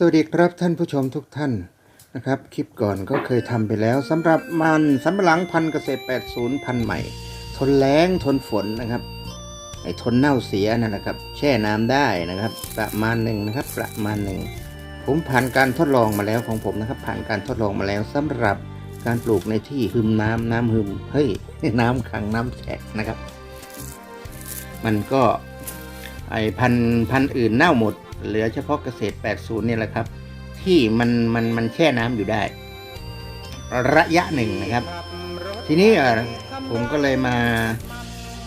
สวัสดีครับท่านผู้ชมทุกท่านนะครับ คลิปก่อนก็เคยทำไปแล้วสำหรับมันสำปะหลังพันเกษตร 80 พันใหม่ ทนแล้งทนฝนนะครับไอ้ทนเน่าเสียนั่นแหละครับ แช่น้ำได้นะครับ ประมาณหนึ่งนะครับ ประมาณหนึ่งผมผ่านการทดลองมาแล้วของผมนะครับ ผ่านการทดลองมาแล้วสำหรับการปลูกในที่หึมน้ำน้ำหึมเฮ้ยน้ำขังน้ำแฉะนะครับ มันก็ไอพันพันอื่นเน่าหมด เหลือเฉพาะเกษตร 80 เนี่ยแหละครับ ที่มันมันมันแช่น้ำอยู่ได้ ระยะหนึ่งนะครับ ทีนี้ผมก็เลยมา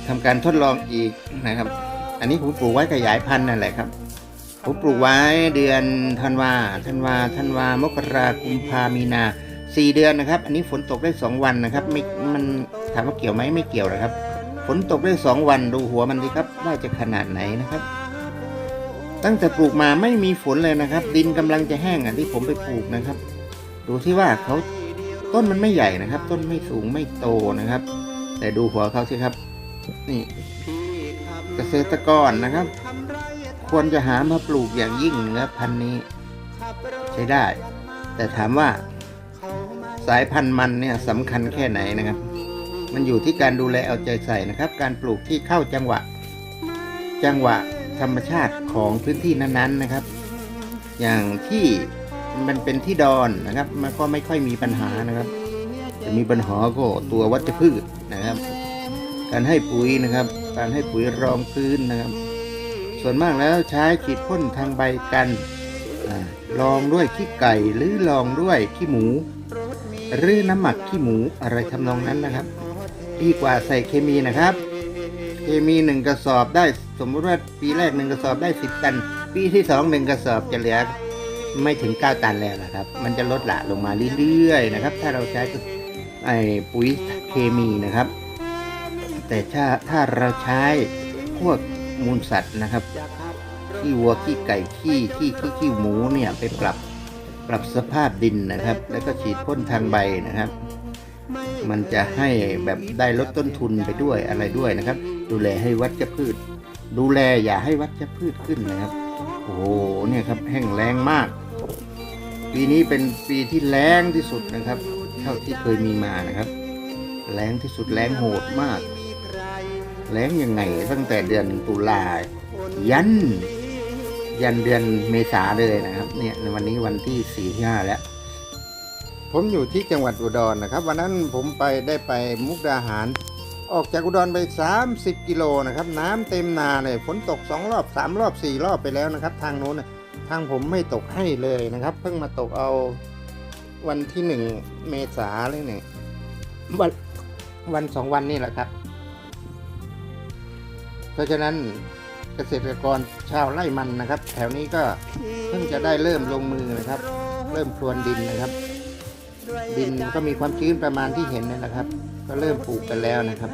ทำการทดลองอีกนะครับ อันนี้ผมปลูกไว้ขยายพันธุ์นั่นแหละครับผมปลูกไว้เดือนธันวาธันวาธันวามกรากุมภามีนาสี่เดือนนะครับ อันนี้ฝนตกได้สองวันนะครับไม่มันถามว่าเกี่ยวไหมไม่เกี่ยวนะครับ ฝนตกได้สองวันดูหัวมันดีครับ ว่าจะขนาดไหนนะครับ ตั้งแต่ปลูกมาไม่มีฝนเลยนะครับ ดินกำลังจะแห้งอะที่ผมไปปลูกนะครับ ดูที่ว่าเขาต้นมันไม่ใหญ่นะครับ ต้นไม่สูงไม่โตนะครับ แต่ดูหัวเขาสิครับ นี่เกษตรกรนะครับ ควรจะหามาปลูกอย่างยิ่งนะพันนี้ ใช้ได้ แต่ถามว่า สายพันธุ์มันเนี่ยสำคัญแค่ไหนนะครับ มันอยู่ที่การดูแลเอาใจใส่นะครับ การปลูกที่เข้าจังหวะ จังหวะ ธรรมชาติของพื้นที่นั้นๆนะครับ อย่างที่มันเป็นที่ดอนนะครับ มันก็ไม่ค่อยมีปัญหานะครับ จะมีปัญหาก็ตัววัชพืชนะครับ การให้ปุ๋ยนะครับ การให้ปุ๋ยรองพื้นนะครับ ส่วนมากแล้วใช้ฉีดพ่นทางใบกันอลองด้วยขี้ไก่หรือลองด้วยขี้หมู หรือน้ำหมักขี้หมูอะไรทำนองนั้นนะครับ ดีกว่าใส่เคมีนะครับ เคมีหนึ่งกระสอบได้สมมติว่าปีแรกหนึ่งกระสอบได้สิบตัน ปีที่สองหนึ่งกระสอบจะเหลือไม่ถึงเก้าตันแล้วนะครับ มันจะลดละลงมาเรื่อยๆนะครับ ถ้าเราใช้ไอ้ปุ๋ยเคมีนะครับ แต่ถ้าถ้าเราใช้พวกมูลสัตว์นะครับขี้วัวขี้ไก่ขี้ขี้ขี้ขี้หมูเนี่ยไปปรับปรับสภาพดินนะครับ แล้วก็ฉีดพ่นทางใบนะครับ มันจะให้แบบได้ลดต้นทุนไปด้วยอะไรด้วยนะครับ ดูแลให้วัชพืช ดูแลอย่าให้วัชพืชขึ้นนะครับ โอ้โหเนี่ยครับแห้งแล้งมาก ปีนี้เป็นปีที่แล้งที่สุดนะครับ เท่าที่เคยมีมานะครับแล้งที่สุดแล้งโหดมากแล้งยังไงตั้งแต่เดือนตุลายัน ยันเดือนเมษาเลยนะครับ เนี่ยในวันนี้วันที่สี่ที่ห้าแล้วผมอยู่ที่จังหวัดอุดรนะครับ วันนั้นผมไปได้ไปมุกดาหาร ออกจากอุดรไป 30 กิโลนะครับ น้ำเต็มนาเลยฝนตก 2 รอบ 3 รอบ 4 รอบไปแล้วนะครับ ทางโน้นทางผมไม่ตกให้เลยนะครับ เพิ่งมาตกเอาวันที่ 1 เมษาเลยเนี่ยวันวันสองวันนี่แหละครับ เพราะฉะนั้นเกษตรกรชาวไร่มันนะครับ แถวนี้ก็เพิ่งจะได้เริ่มลงมือนะครับ เริ่มพรวนดินนะครับ ดินก็มีความชื้นประมาณที่เห็นนี่นะครับ ก็เริ่มปลูกกันแล้วนะครับ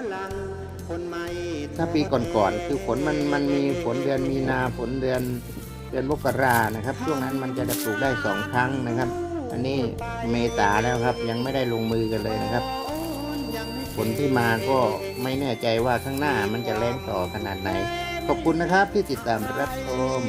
ถ้าปีก่อนๆคือฝนมันมันมีฝนเดือนมีนาฝนเดือนเดือนมกรานะครับ ช่วงนั้นมันจะได้ปลูกได้สองครั้งนะครับ อันนี้เมษาแล้วครับ ยังไม่ได้ลงมือกันเลยนะครับฝนที่มาก็ไม่แน่ใจว่าข้างหน้ามันจะแรงต่อขนาดไหน ขอบคุณนะครับที่ติดตามรับชม